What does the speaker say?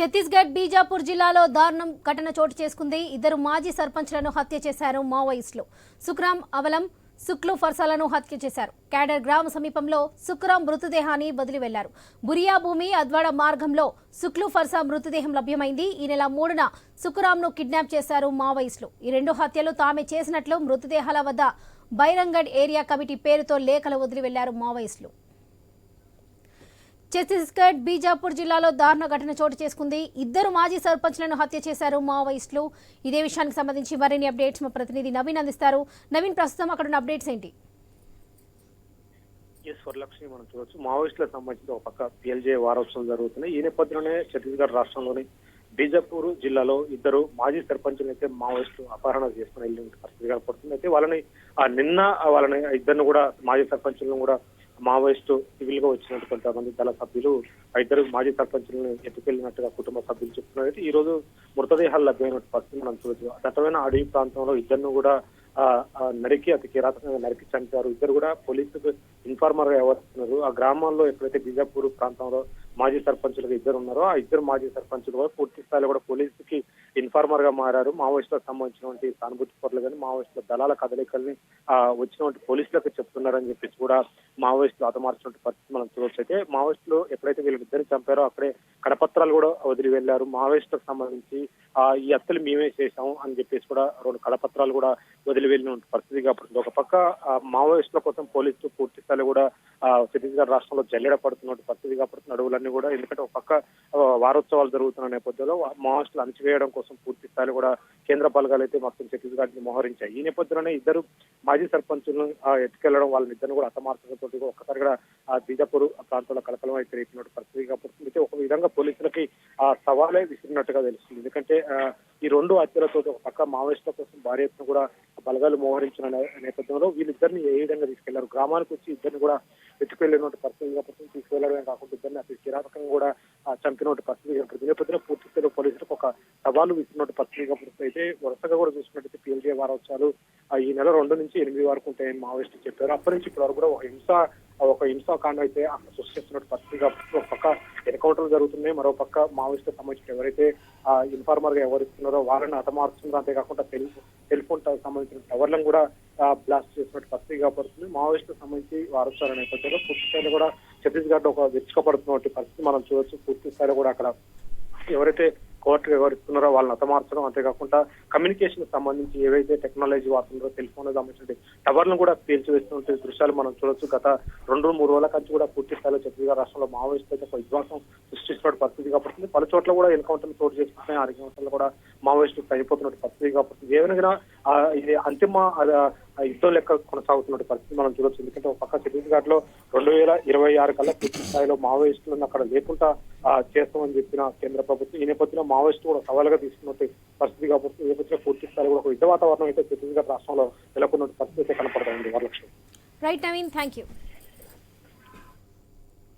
ఛత్తీస్గఢ్ బీజాపూర్ జిల్లాలో దారుణం ఘటన చోటు చేసుకుంది. ఇద్దరు మాజీ సర్పంచ్లను హత్య చేశారు మావోయిస్టులు. సుక్రామ్ అవలం సుక్లు ఫర్సాలను హత్య చేశారు. క్యాడర్ గ్రామ సమీపంలో సుక్రామ్ మృతదేహాన్ని వదిలి వెళ్ళారు బురియా భూమి అద్వాడ మార్గంలో సుక్లు ఫర్సా మృతదేహం లభ్యమైంది. ఈ నెల మూడున సుకురామ్ను కిడ్నాప్ చేశారు మావోయిస్టులు. ఈ రెండు హత్యలు తామే చేసినట్లు మృతదేహాల వద్ద బైరంగఢ్ ఏరియా కమిటీ పేరుతో లేఖలు వదిలి వెళ్ళారు మావోయిస్టులు. ఛత్తీస్గఢ్ బీజాపూర్ జిల్లాలో దారుణ ఘటన చోటు చేసుకుంది. ఇద్దరు మాజీ సర్పంచ్లను హత్య చేశారు మావోయిస్టులు. ఇదే విషయానికి సంబంధించి మరిన్ని అప్డేట్స్ మా ప్రతినిధి నవీన్ అందిస్తారు. నవీన్ ప్రస్తుతం అక్కడ ఉన్న అప్డేట్స్ ఏంటి? స్వర్లక్ష్మి మనం చూడొచ్చు. మావోయిస్టులకు సంబంధించిన ఒక పక్క పిఎల్జే వారోత్సవం జరుగుతున్నాయి. ఈ నేపథ్యంలోనే ఛత్తీస్గఢ్ రాష్ట్రంలోని బీజాపూర్ జిల్లాలో ఇద్దరు మాజీ సర్పంచులు అయితే మావోయిస్టులు అపహరణ చేసుకుని వెళ్ళిన పరిస్థితి కనపడుతుంది. అయితే వాళ్ళని నిన్న వాళ్ళని ఇద్దరిని కూడా మాజీ సర్పంచులను కూడా మావోయిస్టు సివిల్గా వచ్చినట్టు కొంతమంది దళ సభ్యులు ఇద్దరు మాజీ సర్పంచులను ఎత్తుకెళ్ళినట్టుగా కుటుంబ సభ్యులు చెప్తున్నారు. ఈ రోజు మృతదేహాలు లభ్యమైన పరిస్థితి మనం చూడొచ్చు. దట్టమైన అడవి ప్రాంతంలో ఇద్దరు కూడా నరికి అతి కిరాతకంగా నరికి చంపారు. ఇద్దరు కూడా పోలీసులకు ఇన్ఫార్మర్గా వ్యవహరిస్తున్నారు. ఆ గ్రామాల్లో ఎక్కడైతే బీజాపూర్ ప్రాంతంలో మాజీ సర్పంచులుగా ఇద్దరు ఉన్నారో ఆ ఇద్దరు మాజీ సర్పంచులు కూడా పూర్తి స్థాయిలో కూడా పోలీసుకి ఇన్ఫార్మర్గా మారారు. మావోయిస్టులకు సంబంధించినటువంటి సానుభూతి పొరలు కానీ మావోయిస్టుల దళాల కదలికల్ని వచ్చినటువంటి పోలీసులకు చెప్తున్నారని చెప్పేసి కూడా మావోయిస్టులు హతమార్చినటువంటి పరిస్థితి మనం చూడొచ్చు. అయితే మావోయిస్టులు ఎప్పుడైతే వీళ్ళిద్దరిని చంపారో అక్కడే కడపత్రాలు కూడా వదిలి వెళ్ళారు మావోయిస్టులకు సంబంధించి ఆ ఈ హత్యలు మేమే చేశాం అని చెప్పేసి కూడా రెండు కడపత్రాలు కూడా వదిలి వెళ్ళిన పరిస్థితి కాబట్టి ఒక పక్క మావోయిస్టుల కోసం పోలీసులు పూర్తి స్థాయిలో కూడా ఛత్తీస్గఢ్ రాష్ట్రంలో జల్లెడ పడుతున్న పరిస్థితి కాబట్టి అడవులన్నీ కూడా ఎందుకంటే ఒక పక్క వారోత్సవాలు జరుగుతున్న నేపథ్యంలో మావోయిస్టులు అణచివేయడం కోసం పూర్తి స్థాయిలో కూడా కేంద్ర బలగాలు అయితే మొత్తం ఛత్తీస్గఢ్ని మోహరించాయి. ఈ నేపథ్యంలోనే ఇద్దరు మాజీ సర్పంచులను ఎత్తుకెళ్ళడం వాళ్ళని ఇద్దరు కూడా అసమార్థతతో ఒక్కసారి కూడా ఆ బీజాపూర్ ప్రాంతంలో కలకలం అయితే రేపినటువంటి పరిస్థితి కాబట్టి విధంగా పోలీసులకి ఆ సవాలే విసిరినట్టుగా తెలుస్తుంది. ఎందుకంటే ఈ రెండు హత్యలతో ఒక పక్క మావోయిస్టుల కోసం భారీ ఎత్తున కూడా బలగాలు మోహరించిన నేపథ్యంలో వీళ్ళిద్దరిని ఏ విధంగా తీసుకెళ్ళారు? గ్రామానికి వచ్చి ఇద్దరిని కూడా ఎత్తుకెళ్ళినట్టు పరిస్థితి కాబట్టి తీసుకెళ్ళడమే కాకుండా ఇద్దరిని అతి కిరాతకంగా కూడా ఆ, చంపినట్టు పరిస్థితి కనపడుతుంది నేపథ్యంలో పూర్తి స్థాయిలో పోలీసులకు ఒక సవాలు విసిరినట్టు పరిస్థితి కనపడుతుంది అయితే వరుసగా కూడా చూసినట్టయితే పిఎల్జే వారోత్సవాలు ఈ నెల రెండు నుంచి ఎనిమిది వరకు ఉంటాయని మావోయిస్టులు చెప్పారు. అప్పటి నుంచి ఇప్పటి వరకు కూడా ఒక హింస ఒక హింసాకాండ అయితే అక్కడ సృష్టిస్తున్నట్టు పరిస్థితి ఒక పక్క ఎన్కౌంటర్లు జరుగుతున్నాయి మరో పక్క మావోయిస్టులకు సంబంధించిన ఎవరైతే ఆ ఇన్ఫార్మర్గా ఎవరిస్తున్నారో వాళ్ళని హతమారుస్తున్నారు అంతేకాకుండా టెలిఫోన్ సంబంధించిన టవర్లను కూడా బ్లాస్ట్ చేసినట్టు పరిస్థితి పడుతుంది. మావోయిస్టులకు సంబంధించి వారసుల నేపథ్యంలో పూర్తి స్థాయిలో కూడా ఛత్తీస్గఢ్ ఒక విరుచుకపడుతున్నటువంటి పరిస్థితి మనం చూడొచ్చు. పూర్తి స్థాయిలో కూడా అక్కడ ఎవరైతే కోర్టు వ్యవహరిస్తున్నారో వాళ్ళని హతమార్చడం అంతేకాకుండా కమ్యూనికేషన్ సంబంధించి ఏవైతే టెక్నాలజీ వాడుతున్నారో సెల్ సంబంధించిన టవర్లను కూడా పేల్చివేస్తున్న దృశ్యాలు మనం చూడొచ్చు. గత రెండు మూడు రోజుల కంచి కూడా పూర్తి స్థాయిలో ఛత్తీస్గఢ్ రాష్ట్రంలో మావోయిస్టులు అయితే ఒక విధ్వాసం సృష్టిస్తున్న పరిస్థితి కాబట్టి పలు చోట్ల కూడా ఎన్కౌంటర్లు చోటు చేసుకుంటున్నాయి. ఆ ఎన్కౌంటర్లు కూడా మావోయిస్టులు చనిపోతున్న పరిస్థితి కాబట్టి ఏమైనా ఇది అంతిమ యుద్ధం లెక్క కొనసాగుతున్న పరిస్థితి మనం చూడొచ్చు. ఎందుకంటే ఒక పక్క ఛత్తీస్గఢ్లో రెండు వేల ఇరవై ఆరు కల్లా పూర్తి స్థాయిలో మావోయిస్టులను అక్కడ లేకుండా చేస్తామని చెప్పిన కేంద్ర ప్రభుత్వం ఈ నేపథ్యంలో మావోయిస్టు కూడా సవాలుగా తీసుకున్నట్టు పరిస్థితి కాబట్టి ఈ నేపథ్యంలో పూర్తి స్థాయిలో కూడా ఒక యుద్ధ వాతావరణం అయితే ఛత్తీస్గఢ్ రాష్ట్రంలో నెలకొన్న పరిస్థితి అయితే కనపడతా ఉంది Varalakshmi right Naveen thank you